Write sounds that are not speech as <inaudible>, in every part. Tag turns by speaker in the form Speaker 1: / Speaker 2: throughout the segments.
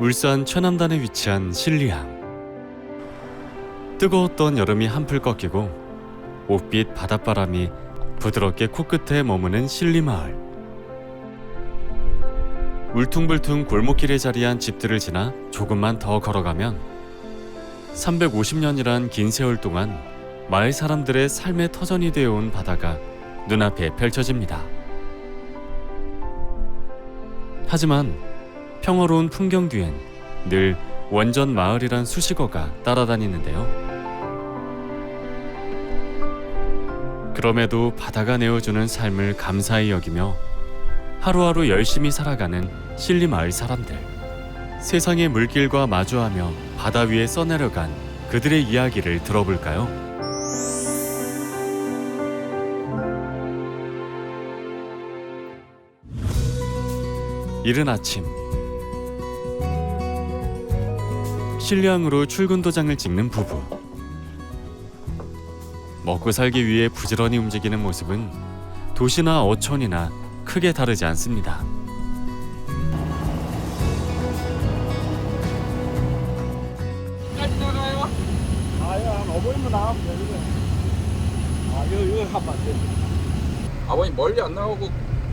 Speaker 1: 울산 최남단에 위치한 신리항. 뜨거웠던 여름이 한풀 꺾이고 옷빛 바닷바람이 부드럽게 코끝에 머무는 신리마을. 울퉁불퉁 골목길에 자리한 집들을 지나 조금만 더 걸어가면 350년이란 긴 세월 동안 마을 사람들의 삶의 터전이 되어온 바다가 눈앞에 펼쳐집니다. 하지만 평화로운 풍경 뒤엔 늘 원전 마을이란 수식어가 따라다니는데요. 그럼에도 바다가 내어주는 삶을 감사히 여기며 하루하루 열심히 살아가는 신리 마을 사람들. 세상의 물길과 마주하며 바다 위에 써내려간 그들의 이야기를 들어볼까요? 이른 아침 신량으로 출근 도장을 찍는 부부 먹고 살기 위해 부지런히 움직이는 모습은 도시나 어촌이나 크게 다르지 않습니다.
Speaker 2: 까지 나가요?
Speaker 3: 아유, 한 5분만 나가면 되는데. 아, 이거, 이거 하면 안 돼.
Speaker 2: 아버님 멀리 안 나가고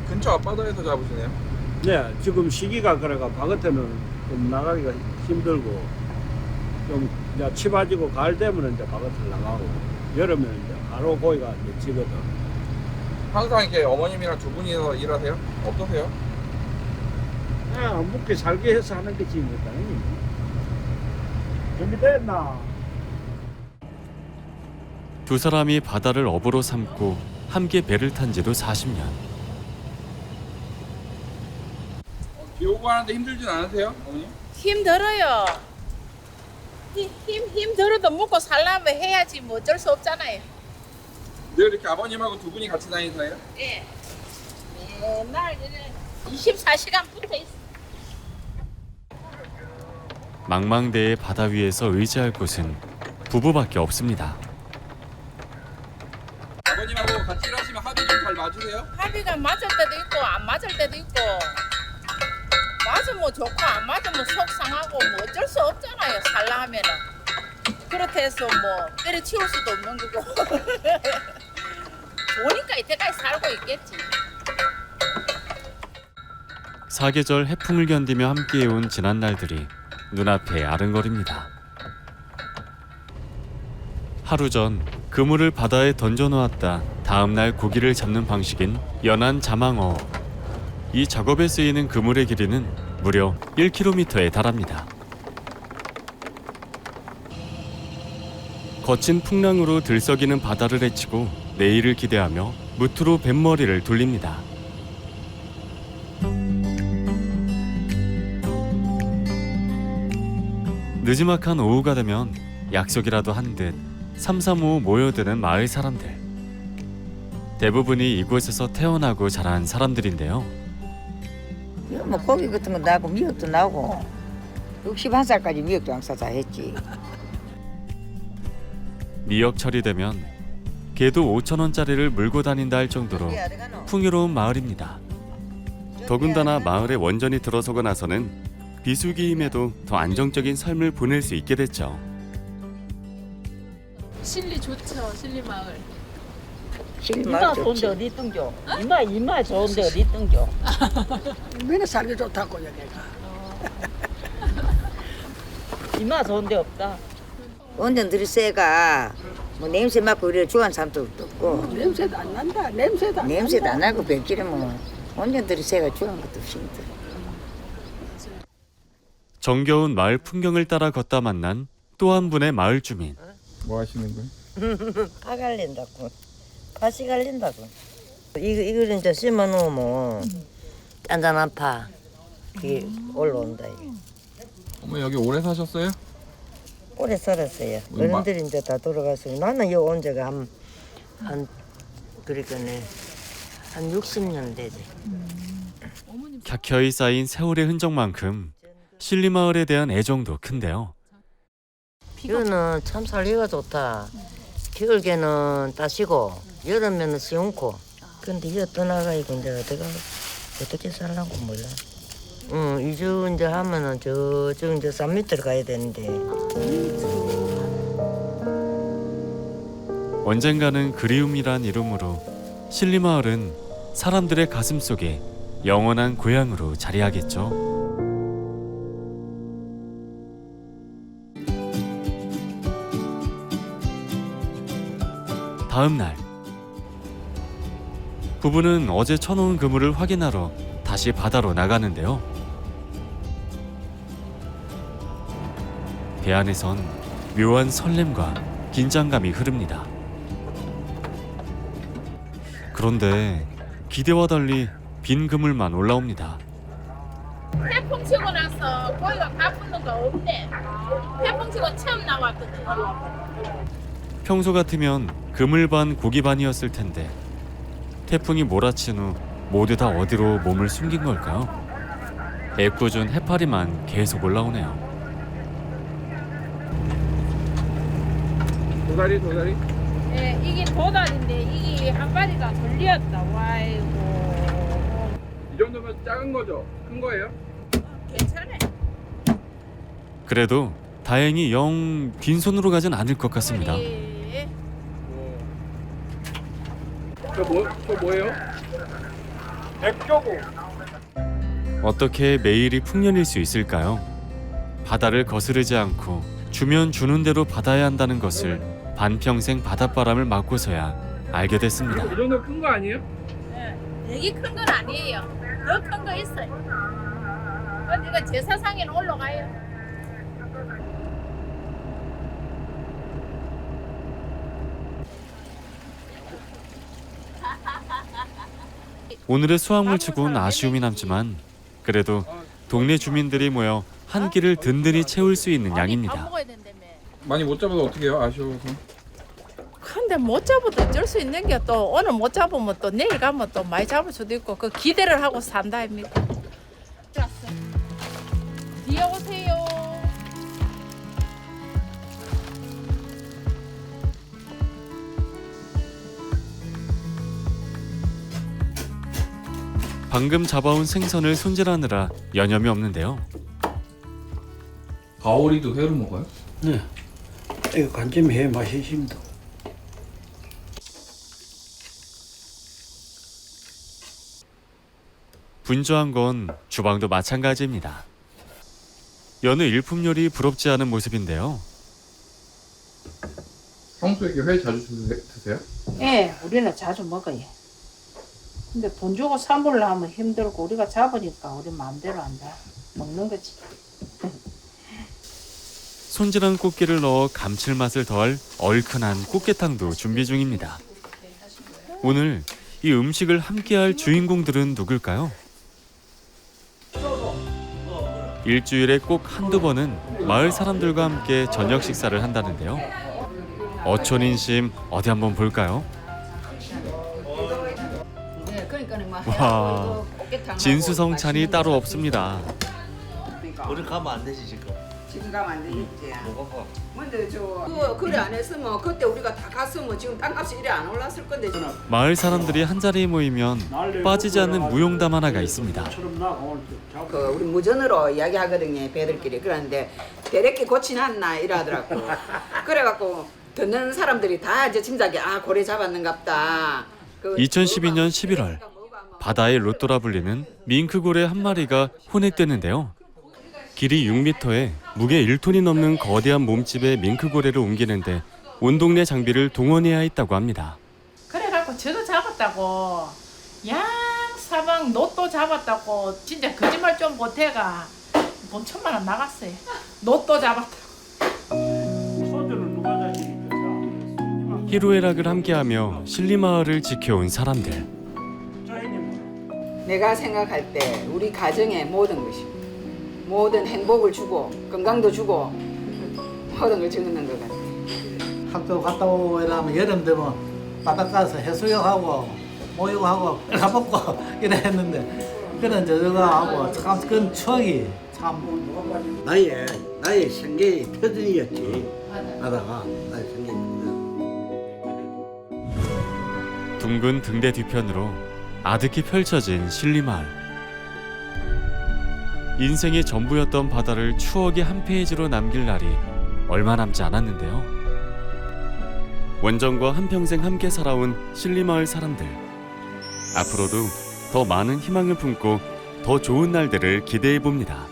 Speaker 2: 근처 앞바다에서 잡으시네요.
Speaker 3: 네, 지금 시기가 그래가 바깥에는 좀 나가기가 힘들고, 좀, 이제 치바지고 가을 되면 이제 바깥을 나가고, 여름에는 이제 가로 고기가 이제 지거든.
Speaker 2: 항상 이렇게 어머님이랑 두 분이서 일하세요? 어떠세요?
Speaker 3: 아, 묵게 살게 해서 하는 거지, 뭐, 당연히. 준비됐나?
Speaker 1: 두 사람이 바다를 업으로 삼고 함께 배를 탄 지도 40년.
Speaker 2: 비 오고 하는데 힘들진 않으세요, 어머님?
Speaker 4: 힘들어요. 힘, 힘, 힘 들어도 먹고 살려면 해야지 뭐 어쩔 수 없잖아요.
Speaker 2: 늘 이렇게 아버님하고 두 분이 같이 다니세요?
Speaker 4: 예. 맨날 이래 24시간 붙어 있어.
Speaker 1: 망망대해 바다 위에서 의지할 곳은 부부밖에 없습니다.
Speaker 2: 아버님하고 같이 일하시면 합이 좀잘 맞으세요?
Speaker 4: 합의가 맞을 때도 있고 안 맞을 때도 있고 맞으면 좋고 안 맞으면 속상하고 뭐 어쩔 수 없잖아요. 하면은 그렇다 해서 뭐 때려치울 수도 없는 거고 <laughs> 좋으니까 이때까지 살고 있겠지.
Speaker 1: 사계절 해풍을 견디며 함께해온 지난 날들이 눈앞에 아른거립니다. 하루 전 그물을 바다에 던져놓았다 다음 날 고기를 잡는 방식인 연안 자망어. 이 작업에 쓰이는 그물의 길이는 무려 1km에 달합니다. 거친 풍랑으로 들썩이는 바다를 헤치고 내일을 기대하며 무트로 뱃머리를 돌립니다. 느지막한 오후가 되면 약속이라도 한 듯 삼삼오오 모여드는 마을 사람들. 대부분이 이곳에서 태어나고 자란 사람들인데요.
Speaker 5: 뭐 고기 같은 거 나고 미역도 나고 61살까지 미역 장사 다 했지.
Speaker 1: 미역 처리되면 개도 5천 원짜리를 물고 다닌다 할 정도로 풍요로운 마을입니다. 더군다나 마을에 원전이 들어서고 나서는 비수기임에도 더 안정적인 삶을 보낼 수 있게 됐죠.
Speaker 6: 실리 좋죠, 실리 마을.
Speaker 7: 이마 좋은데. 어디 뜬겨? 이마 이마 좋은데 어디 뜬겨? <laughs>
Speaker 8: 맨날 살기 좋다고 여기가. <laughs>
Speaker 7: 이마 좋은데 없다.
Speaker 5: 원전 들이새가 뭐 냄새 맡고 이래 좋아하는 사람도 없고
Speaker 8: 냄새도 안 난다. 냄새도 안
Speaker 5: 냄새도
Speaker 8: 난다.
Speaker 5: 안 나고 백기는 뭐 원전 들이새가 좋아하는 것도 힘들어.
Speaker 1: 정겨운 마을 풍경을 따라 걷다 만난 또 한 분의 마을 주민.
Speaker 2: 뭐 하시는 거예요? <laughs>
Speaker 5: 파 갈린다고. 팥이 갈린다고. 이거 이거를 이제 심어 놓으면 단단한 파 그게 올라온다 이게.
Speaker 2: 어머니 여기 오래 사셨어요?
Speaker 5: 오래 살았어요.
Speaker 2: 음, 마-
Speaker 5: 어른들이 이제 다 돌아가서 나는 여기 온 지가 한, 한 그러니까네 한 60년 되지.
Speaker 1: 켜켜이 쌓인 세월의 흔적만큼 신리마을에 대한 애정도 큰데요.
Speaker 5: 이거는 참 살기가 좋다. 겨울에는 따시고 여름에는 시원고. 근데 이거 떠나가 이거 이제 어디가 어떻게 살라고 몰라. 응, 이주 이제 하면은 저쪽 이제 산 밑으로 가야 되는데.
Speaker 1: 언젠가는 그리움이란 이름으로 신리마을은 사람들의 가슴 속에 영원한 고향으로 자리하겠죠. 다음 날 부부는 어제 쳐놓은 그물을 확인하러 다시 바다로 나가는데요. 배 안에선 묘한 설렘과 긴장감이 흐릅니다. 그런데 기대와 달리 빈 그물만 올라옵니다.
Speaker 4: 태풍 치고 나서 거기가 가쁜 거 없네. 태풍 치고 처음 나왔거든.
Speaker 1: 평소 같으면 그물 반 고기 반이었을 텐데 태풍이 몰아친 후 모두 다 어디로 몸을 숨긴 걸까요? 애꿎은 해파리만 계속 올라오네요.
Speaker 2: 도다리 도다리.
Speaker 4: 예, 이게 도다리인데 이게 한 마리가 걸렸다. 와이고.
Speaker 2: 이 정도면 작은 거죠? 큰 거예요?
Speaker 4: 괜찮아.
Speaker 1: 그래도 다행히 영 빈손으로 가진 않을 것 같습니다.
Speaker 4: 예.
Speaker 2: 저 뭐, 저 뭐예요?
Speaker 3: 백조고.
Speaker 1: 어떻게 매일이 풍년일 수 있을까요? 바다를 거스르지 않고 주면 주는 대로 받아야 한다는 것을 반평생 바닷바람을 맞고서야 알게 됐습니다.
Speaker 2: 이 정도 큰 거 아니에요?
Speaker 4: 예. 되게 큰 건 아니에요. 더 큰 거 있어요. 근데 이거 제 사상에는 올라가요.
Speaker 1: 오늘의 수확물 치고는 아쉬움이 남지만 그래도 동네 주민들이 모여 한 끼를 든든히 채울 수 있는
Speaker 4: 밥
Speaker 1: 양입니다.
Speaker 4: 먹어야 된다며.
Speaker 2: 많이 못 잡아도 어떻게 해요? 아쉬워서.
Speaker 4: 근데 못 잡아도 어쩔 수 있는 게 또 오늘 못 잡으면 또 내일 가면 또 많이 잡을 수도 있고 그 기대를 하고 산다 아닙니까? 뒤에 오세요.
Speaker 1: 방금 잡아온 생선을 손질하느라 여념이 없는데요.
Speaker 2: 가오리도 회로 먹어요?
Speaker 3: 네. 이거 간찜해 맛이 있습니다.
Speaker 1: 분주한 건 주방도 마찬가지입니다. 여느 일품 요리 부럽지 않은 모습인데요.
Speaker 2: 평소에 이렇게 회 자주 드세- 드세요?
Speaker 4: 예, 우리는 자주 먹어요. 근데 돈 주고 사물을 하면 힘들고 우리가 잡으니까 우리 마음대로 한다. 먹는 거지.
Speaker 1: 손질한 꽃게를 넣어 감칠맛을 더할 얼큰한 꽃게탕도 준비 중입니다. 오늘 이 음식을 함께할 주인공들은 누굴까요? 일주일에 꼭 한두 번은 마을 사람들과 함께 저녁 식사를 한다는데요. 어촌인심 어디 한번 볼까요? 와, 진수성찬이 따로 없습니다.
Speaker 9: 우리 가면 안 되지 지금.
Speaker 10: 지금 가면 안 되겠지.
Speaker 9: 뭐가
Speaker 10: 근데 저 그, 그래 안 했으면 그때 우리가 다 갔으면 지금 땅값이 이래 안 올랐을 건데
Speaker 1: 마을 사람들이 한 자리에 모이면 빠지지 않는 무용담 하나가 있습니다.
Speaker 10: 그 우리 무전으로 이야기하거든요 배들끼리 그러는데 대략기 고치놨나 이러더라고 <laughs> 그래갖고 듣는 사람들이 다 이제 짐작이 아 고래 잡았는갑다 그
Speaker 1: 2012년 11월 바다의 로또라 불리는 밍크고래 한 마리가 혼액되는데요. 길이 6m에 무게 1톤이 넘는 거대한 몸집의 밍크고래를 옮기는데 온 동네 장비를 동원해야 했다고 합니다.
Speaker 4: 그래갖고 저거 잡았다고 양 사방 노또 잡았다고 진짜 거짓말 좀 못해가 돈 천만 원 나갔어요. 노또 잡았다.
Speaker 1: 희로애락을 함께하며 신리마을을 지켜온 사람들.
Speaker 3: 저희님
Speaker 10: 내가 생각할 때 우리 가정의 모든 것이 모든 행복을 주고 건강도 주고 모든 걸 주는 것 같아
Speaker 9: 학교 갔다 오고 이러면 여름 되면 바닷가에서 해수욕하고 목욕하고 <laughs> 가먹고 이래 했는데 그런 저저거 하고 참 그런 추억이 참 나의 나의 생계의 표준이었지 바다가 나의 표준.
Speaker 1: 둥근 등대 뒤편으로 아득히 펼쳐진 신리마을. 인생의 전부였던 바다를 추억의 한 페이지로 남길 날이 얼마 남지 않았는데요. 원정과 한평생 함께 살아온 신리마을 사람들. 앞으로도 더 많은 희망을 품고 더 좋은 날들을 기대해 봅니다.